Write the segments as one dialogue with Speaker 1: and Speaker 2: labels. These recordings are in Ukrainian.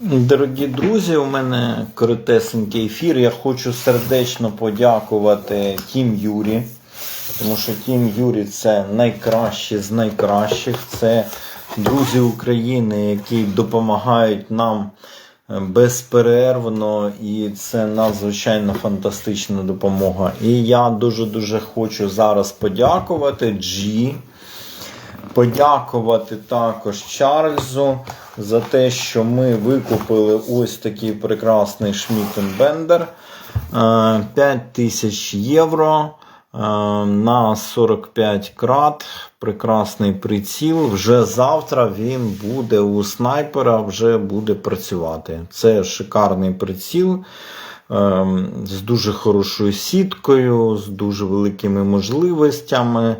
Speaker 1: Дорогі друзі, у мене коротесенький ефір. Я хочу сердечно подякувати Тім Юрі, тому що Тім Юрі це найкращі з найкращих. Це друзі України, які допомагають нам е, безперервно, і це надзвичайно фантастична допомога. І я дуже-дуже хочу зараз подякувати Джі. Подякувати також Чарльзу за те, що ми викупили ось такий прекрасний Шмітенбендер 5 тисяч євро е, на 45 крат. Прекрасний приціл. Вже завтра він буде у снайпера, вже буде працювати. Це шикарний приціл. е, З дуже хорошою сіткою, з дуже великими можливостями.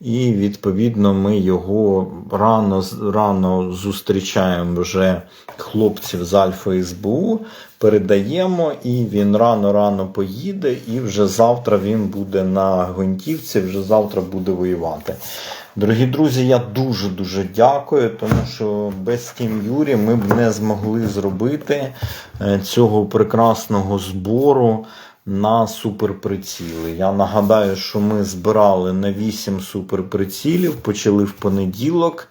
Speaker 1: І відповідно ми його рано рано зустрічаємо вже хлопців з Альфа СБУ, передаємо, і він рано-рано поїде, і вже завтра він буде на гвинтівці, вже завтра буде воювати. Дорогі друзі, я дуже-дуже дякую, тому що без Тім Юрі ми б не змогли зробити е, цього прекрасного збору на суперприціли. Я нагадаю, що ми збирали на 8 суперприцілів, почали в понеділок,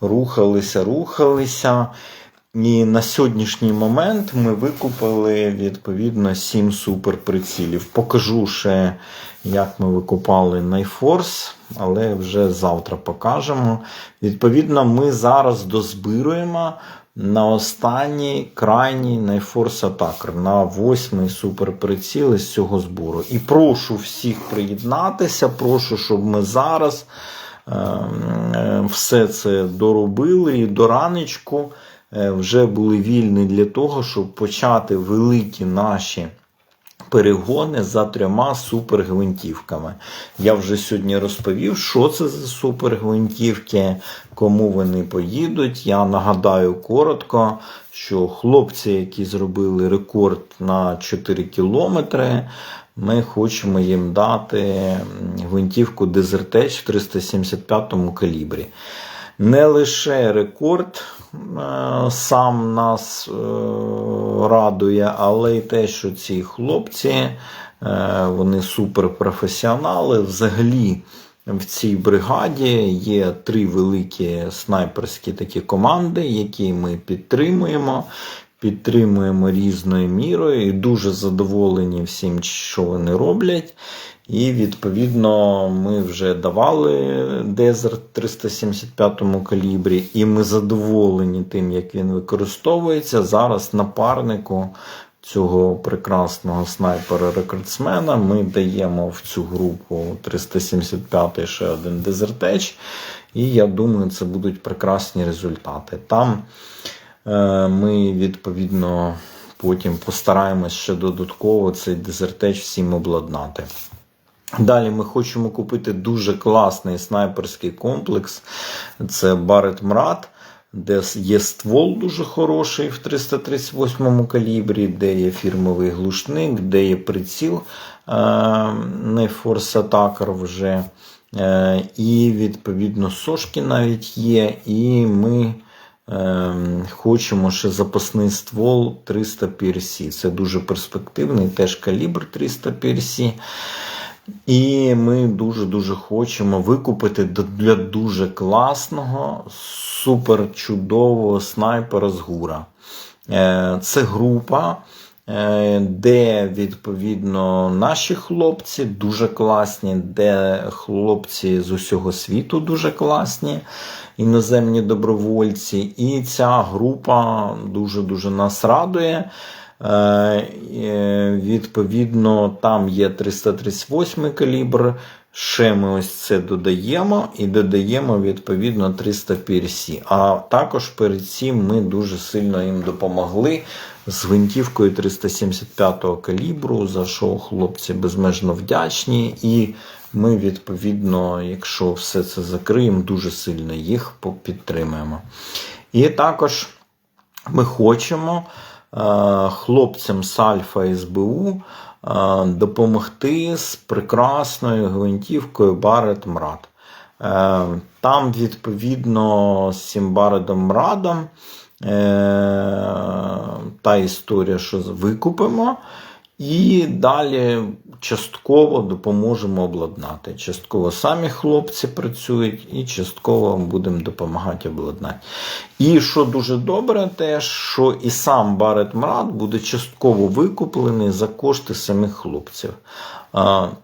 Speaker 1: рухалися, рухалися. І на сьогоднішній момент ми викупили відповідно 7 суперприцілів. Покажу ще, як ми викупали Найфорс, але вже завтра покажемо. Відповідно, ми зараз дозбируємо на останній крайній Найфорс Атакер на восьмий суперприціл з цього збору. І прошу всіх приєднатися, прошу, щоб ми зараз е, е, все це доробили і до ранечку е, вже були вільні для того, щоб почати великі наші перегони за трьома супергвинтівками. Я вже сьогодні розповів, що це за супергвинтівки, кому вони поїдуть. Я нагадаю коротко, що хлопці, які зробили рекорд на 4 кілометри, ми хочемо їм дати гвинтівку Edge в 375 калібрі. Не лише рекорд е, сам нас е, радує, але й те, що ці хлопці е, вони суперпрофесіонали. Взагалі в цій бригаді є три великі снайперські такі команди, які ми підтримуємо. Підтримуємо різною мірою і дуже задоволені всім, що вони роблять. І відповідно ми вже давали Desert 375 калібрі, і ми задоволені тим, як він використовується. Зараз напарнику цього прекрасного снайпера-рекордсмена ми даємо в цю групу 375 ще один Edge, І я думаю, це будуть прекрасні результати. Там ми відповідно. Потім постараємось ще додатково цей дезертеч всім обладнати. Далі ми хочемо купити дуже класний снайперський комплекс. Це Барет Мрат, де є ствол дуже хороший в 338 калібрі, де є фірмовий глушник, де є приціл е, не Force Attacker вже. Е, і, відповідно, сошки навіть є. І ми. Ем, хочемо ще запасний ствол 300 PRC. Це дуже перспективний, теж калібр 300 PRC. І ми дуже-дуже хочемо викупити для дуже класного, супер чудового снайпера з гура. Е, це група, де відповідно наші хлопці дуже класні, де хлопці з усього світу дуже класні, іноземні добровольці. І ця група дуже-дуже нас радує. Е, відповідно, там є 338 калібр. Ще ми ось це додаємо і додаємо відповідно 300 PRC. А також перед цим ми дуже сильно їм допомогли з гвинтівкою 375-го калібру, за що хлопці безмежно вдячні. І ми, відповідно, якщо все це закриємо, дуже сильно їх підтримуємо. І також ми хочемо. Е, хлопцям з Альфа СБУ е, допомогти з прекрасною гвинтівкою Барет Мрад. Е, там, відповідно, з цим Баретом Мрадом та історія, що викупимо. І далі частково допоможемо обладнати. Частково самі хлопці працюють, і частково будемо допомагати обладнати. І що дуже добре, теж, що і сам Барет Мрад буде частково викуплений за кошти самих хлопців.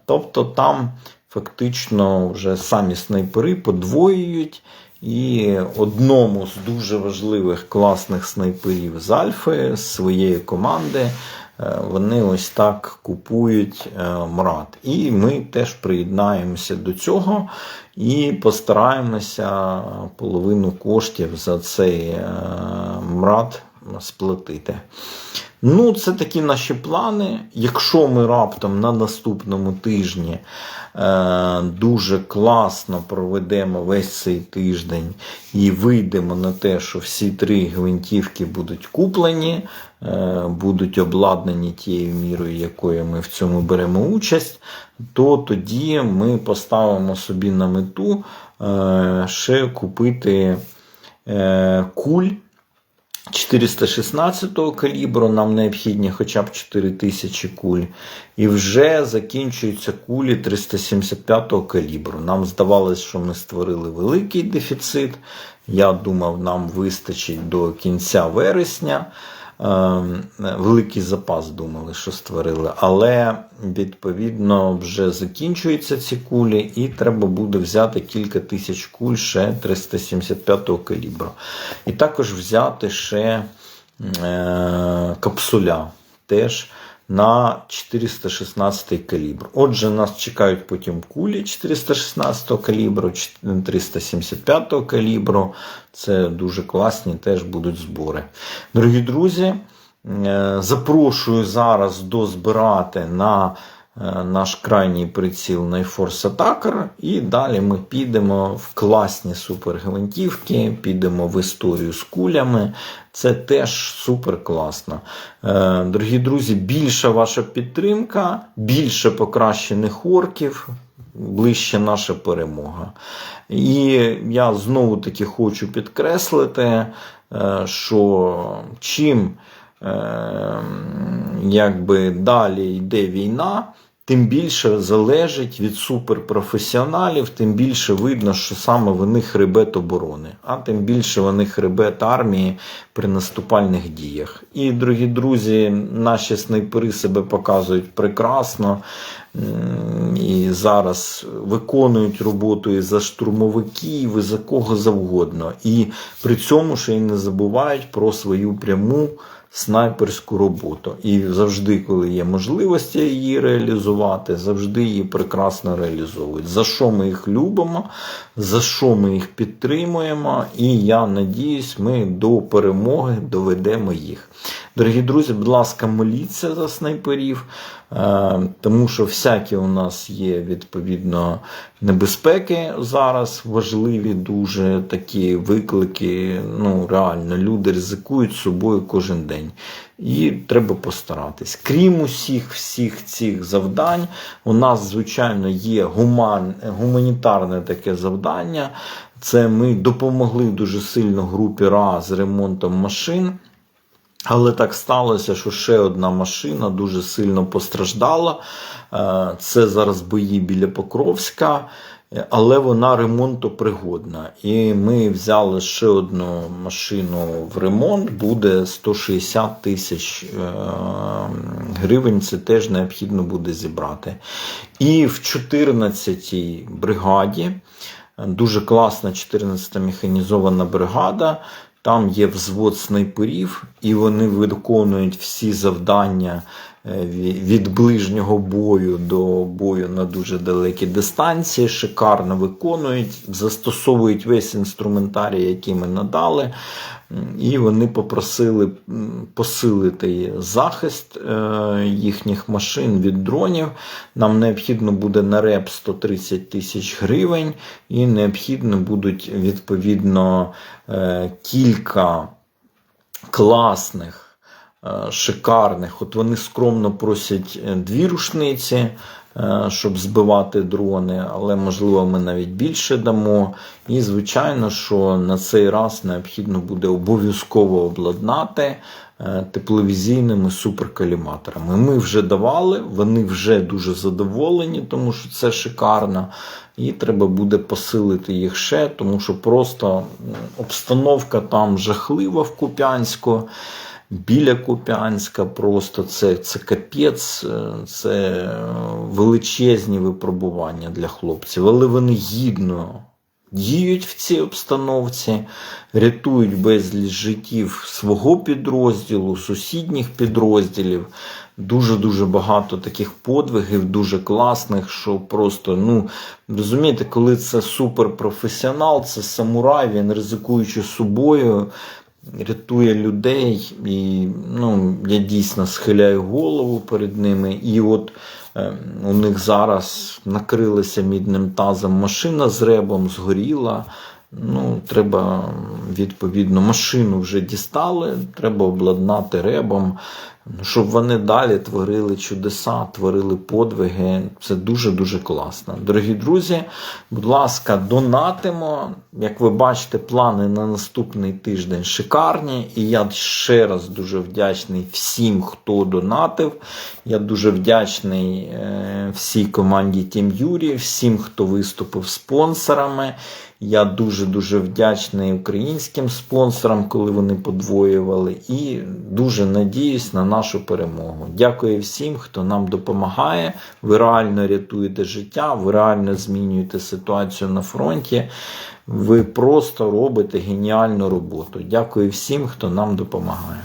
Speaker 1: Тобто там фактично вже самі снайпери подвоюють. І одному з дуже важливих класних снайперів з Альфи, з своєї команди, е, вони ось так купують е, МРАД. І ми теж приєднаємося до цього і постараємося половину коштів за цей е, МРАД сплатити. Ну, це такі наші плани. Якщо ми раптом на наступному тижні е, дуже класно проведемо весь цей тиждень і вийдемо на те, що всі три гвинтівки будуть куплені, е, будуть обладнані тією мірою, якою ми в цьому беремо участь, то тоді ми поставимо собі на мету е, ще купити е, куль. 416 калібру нам необхідні хоча б 4000 куль. І вже закінчуються кулі 375-го калібру. Нам здавалось, що ми створили великий дефіцит. Я думав, нам вистачить до кінця вересня. Ем, Великий запас думали, що створили, але відповідно вже закінчуються ці кулі, і треба буде взяти кілька тисяч куль ще 375-го калібру. І також взяти ще е, капсуля теж на 416 калібр. Отже, нас чекають потім кулі 416 калібру, 375 калібру. Це дуже класні теж будуть збори. Дорогі друзі, е, запрошую зараз дозбирати на наш крайній приціл Найфорс Attacker, і далі ми підемо в класні супергвинтівки, підемо в історію з кулями. Це теж супер класно. Е, Дорогі друзі, більша ваша підтримка, більше покращених орків, ближче наша перемога. І я знову таки хочу підкреслити, е, що чим е, якби далі йде війна, тим більше залежить від суперпрофесіоналів, тим більше видно, що саме вони хребет оборони, а тим більше вони хребет армії при наступальних діях. І, дорогі друзі, наші снайпери себе показують прекрасно. І зараз виконують роботу і за штурмовиків, і за кого завгодно. І при цьому ще й не забувають про свою пряму снайперську роботу. І завжди, коли є можливості її реалізувати, завжди її прекрасно реалізовують. За що ми їх любимо, за що ми їх підтримуємо, і я надіюсь, ми до перемоги доведемо їх. Дорогі друзі, будь ласка, моліться за снайперів, е, тому що всякі у нас є відповідно небезпеки зараз, важливі дуже такі виклики. Ну, реально, люди ризикують собою кожен день. І треба постаратись. Крім усіх всіх цих завдань, у нас, звичайно, є гуман, гуманітарне таке завдання. Це ми допомогли дуже сильно групі РА з ремонтом машин. Але так сталося, що ще одна машина дуже сильно постраждала. Е, Це зараз бої біля Покровська, але вона ремонтопригодна. І ми взяли ще одну машину в ремонт, буде 160 тисяч е, гривень. Це теж необхідно буде зібрати. І в 14-й бригаді. Дуже класна 14-та механізована бригада. Там є взвод снайперів, і вони виконують всі завдання від ближнього бою до бою на дуже далекі дистанції. Шикарно виконують, застосовують весь інструментарій, який ми надали. І вони попросили посилити захист е, їхніх машин від дронів. Нам необхідно буде на реп 130 тисяч гривень, і необхідно будуть відповідно е, кілька класних е, шикарних. От вони скромно просять е, дві рушниці, е, щоб збивати дрони, але можливо ми навіть більше дамо. І звичайно, що на цей раз необхідно буде обов'язково обладнати е, тепловізійними суперкаліматорами. Ми вже давали, вони вже дуже задоволені, тому що це шикарно. І треба буде посилити їх ще, тому що просто обстановка там жахлива в Куп'янську. Біля Куп'янська просто це, це капець, е, це е, величезні випробування для хлопців, але вони гідно діють в цій обстановці, рятують безліч життів свого підрозділу, сусідніх підрозділів. Дуже-дуже багато таких подвигів, дуже класних, що просто, ну, розумієте, коли це суперпрофесіонал, це самурай, він ризикуючи собою, рятує людей, і ну, я дійсно схиляю голову перед ними. І от е, у них зараз накрилася мідним тазом машина з ребом, згоріла. Ну, треба відповідно машину вже дістали, треба обладнати ребом, щоб вони далі творили чудеса, творили подвиги. Це дуже-дуже класно. Дорогі друзі, будь ласка, донатимо. Як ви бачите, плани на наступний тиждень шикарні. І я ще раз дуже вдячний всім, хто донатив. Я дуже вдячний е, всій команді Тім Юрі, всім, хто виступив спонсорами. Я дуже-дуже вдячний українським спонсорам, коли вони подвоювали, і дуже надіюсь на нашу перемогу. Дякую всім, хто нам допомагає. Ви реально рятуєте життя, ви реально змінюєте ситуацію на фронті. Ви просто робите геніальну роботу. Дякую всім, хто нам допомагає.